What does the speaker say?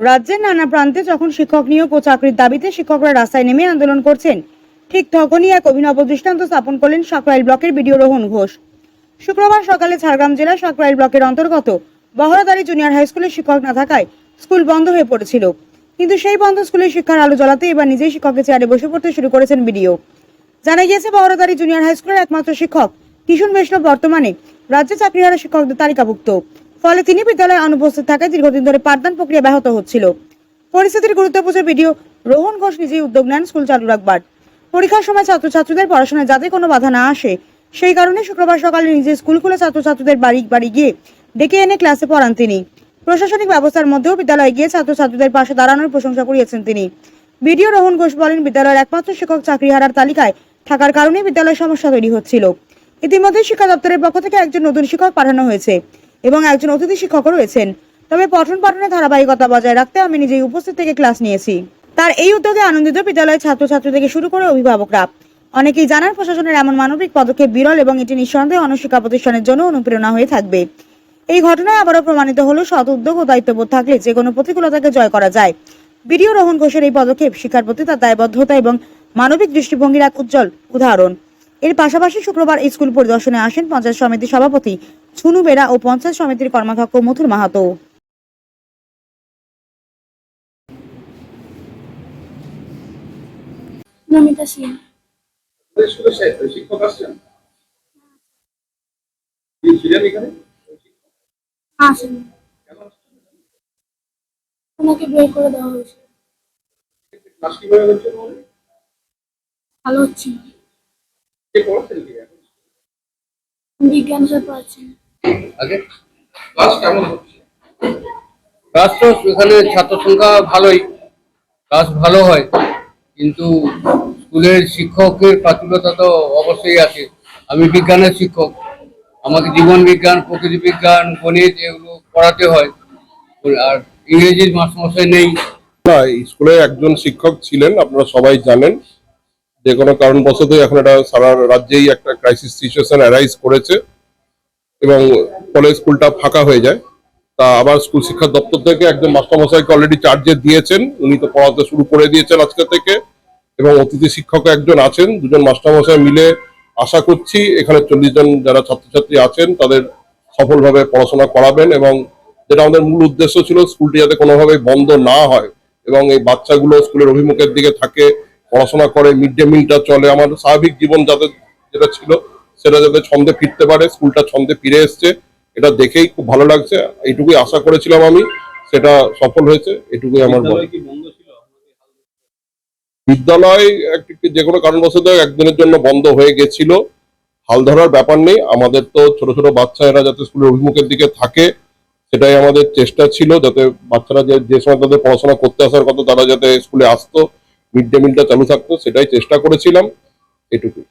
রাজ্যের নানা প্রান্তে যখন শিক্ষক নিয়োগ ও চাকরির দাবিতে শিক্ষকরা রাস্তায় নেমে আন্দোলন করছেন, ঠিক তখনই এক অভিনব দৃষ্টান্ত স্থাপন করলেন সাকরাইল ব্লকের বিডিও রোহন ঘোষ। শুক্রবার সকালে ঝাড়গ্রাম জেলার সাকরাইল ব্লকের অন্তর্গত বহরাদারি জুনিয়র হাই স্কুলে শিক্ষক না থাকায় স্কুল বন্ধ হয়ে পড়েছিল। কিন্তু সেই বন্ধ স্কুলের শিক্ষার আলো জ্বালাতে এবার নিজেই শিক্ষকের চেয়ারে বসে পড়তে শুরু করেছেন বিডিও। জানা গিয়েছে, বহরাদারি জুনিয়র হাই স্কুলের একমাত্র শিক্ষক কিশোর বৈষ্ণব বর্তমানে রাজ্যে চাকরিহারা শিক্ষকদের তালিকাভুক্ত। ফলে তিনি বিদ্যালয়ে অনুপস্থিত থাকায় দীর্ঘদিন ধরে পাঠদান প্রক্রিয়া ব্যাহত হচ্ছিল। পরিস্থিতির গুরুত্ব বুঝে ভিডিও রোহন ঘোষ নিজেই উদ্যোগ নেন স্কুল চালু রাখবার। পরীক্ষার সময় ছাত্রছাত্রীদের পড়াশোনায় যাতে কোনো বাধা না আসে, সেই কারণে শুক্রবার সকালে নিজে স্কুল খুলে ছাত্রছাত্রীদের বাড়ি বাড়ি গিয়ে ডেকে এনে ক্লাসে পড়ান তিনি। প্রশাসনিক ব্যবস্থার মধ্যেও বিদ্যালয়ে গিয়ে ছাত্রছাত্রীদের পাশে দাঁড়ানোর প্রশংসা করিয়েছেন তিনি। বিডিও রোহন ঘোষ বলেন, বিদ্যালয়ের একমাত্র শিক্ষক চাকরি হারার তালিকায় থাকার কারণে বিদ্যালয়ে সমস্যা তৈরি হচ্ছিল। ইতিমধ্যে শিক্ষা দপ্তরের পক্ষ থেকে একজন নতুন শিক্ষক পাঠানো হয়েছে। এবং একজন অতিথি শিক্ষকও রয়েছেন। তবে পঠন পাঠনের ধারাবাহিকতা বজায় রাখতে আমি নিজেই উপস্থিত থেকে ক্লাস নিয়েছি। তার এই উদ্যোগে আনন্দিত বিদ্যালয়ের ছাত্রছাত্রী থেকে শুরু করে অভিভাবকরা। অনেকেই জানান, প্রশাসনের এমন মানবিক পদক্ষেপ বিরল এবং এটি নিঃসন্দেহে অনশিক্ষা প্রতিষ্ঠানের জন্য অনুপ্রেরণা হয়ে থাকবে। এই ঘটনায় আবারও প্রমাণিত হলো সৎ উদ্যোগ ও দায়িত্ববোধ থাকলে যে কোনো প্রতিকূলতাকে জয় করা যায়। বিডিও রোহন ঘোষের এই পদক্ষেপ শিক্ষার প্রতি তার দায়বদ্ধতা এবং মানবিক দৃষ্টিভঙ্গির এক উজ্জ্বল উদাহরণ। এর পাশাপাশি শুক্রবার স্কুল পরিদর্শনে আসেন পঞ্চায়েত সমিতির সভাপতি ছুনু বেরা ও পঞ্চায়েত সমিতির কর্মাধ্যক্ষ মথুর মাহাতো। নমিতা সিং স্কুলে শিক্ষক আসছেন? ছিলেন এখানে? আসেন। ওনাকে বের করে দেওয়া হয়েছে। ক্লাস কীভাবে হচ্ছে ভালো হচ্ছে? বিজ্ঞান স্যার পড়াচ্ছেন। আগে? ক্লাস কেমন হচ্ছে? ক্লাস তো এখানে ছাত্র সংখ্যা ভালোই। ক্লাস ভালো হয় কিন্তু স্কুলের শিক্ষকের প্রাচুর্যতা তো অবশ্যই আছে। আমি বিজ্ঞানের শিক্ষক আমাকে জীবন বিজ্ঞান প্রকৃতি বিজ্ঞান গণিত এগুলো পড়াতে হয়। আর ইংরেজির মাস্টারমশাই নেই। না স্কুলে একজন শিক্ষক ছিলেন আপনারা সবাই জানেন। যে কোনো কারণবশত এখন এটা সারা রাজ্যেই একটা ক্রাইসিস সিচুয়েশন অ্যারাইজ করেছে। এবং ফলে স্কুলটা ফাঁকা হয়ে যায়। তা আবার স্কুল শিক্ষা দপ্তর থেকে একজন মাস্টারমশাইকে অলরেডি চার্জে দিয়েছেন। উনি তো পড়াতে শুরু করে দিয়েছেন আজকে থেকে। এবং অতিথি শিক্ষক একজন আছেন। দুজন মাস্টারমশাই মিলে আশা করছি এখানে চল্লিশ জন যারা ছাত্রছাত্রী আছেন, তাদের সফলভাবে পড়াশোনা করাবেন এবং যেটা আমাদের মূল উদ্দেশ্য ছিল, স্কুলটি যাতে কোনোভাবে বন্ধ না হয় এবং এই বাচ্চাগুলো স্কুলের অভিমুখের দিকে থাকে, পড়াশোনা করে মিড ডে মিলটা চলে। আমার স্বাভাবিক জীবন যাতে যেটা ছিল সেটা যাতে ছন্দে ফিরতে পারে স্কুলটা ছন্দে ফিরে এসছে এটা দেখেই খুব ভালো লাগছে। এইটুকুই আশা করেছিলাম আমি সেটা সফল হয়েছে এটুকুই আমার বলা বিদ্যালয় একটি যে কোনো কারণবশত একদিনের জন্য বন্ধ হয়ে গেছিল। হাল ধরার ব্যাপার নেই আমাদের তো ছোট ছোট বাচ্চারা যাতে স্কুলের অভিমুখের দিকে থাকে সেটাই আমাদের চেষ্টা ছিল যাতে বাচ্চারা যে যে সময় তাদের পড়াশোনা করতে আসার কথা তারা যাতে স্কুলে আসতো মিড ডে মিলটা চালু থাকতো সেটাই চেষ্টা করেছিলাম এটুকুই।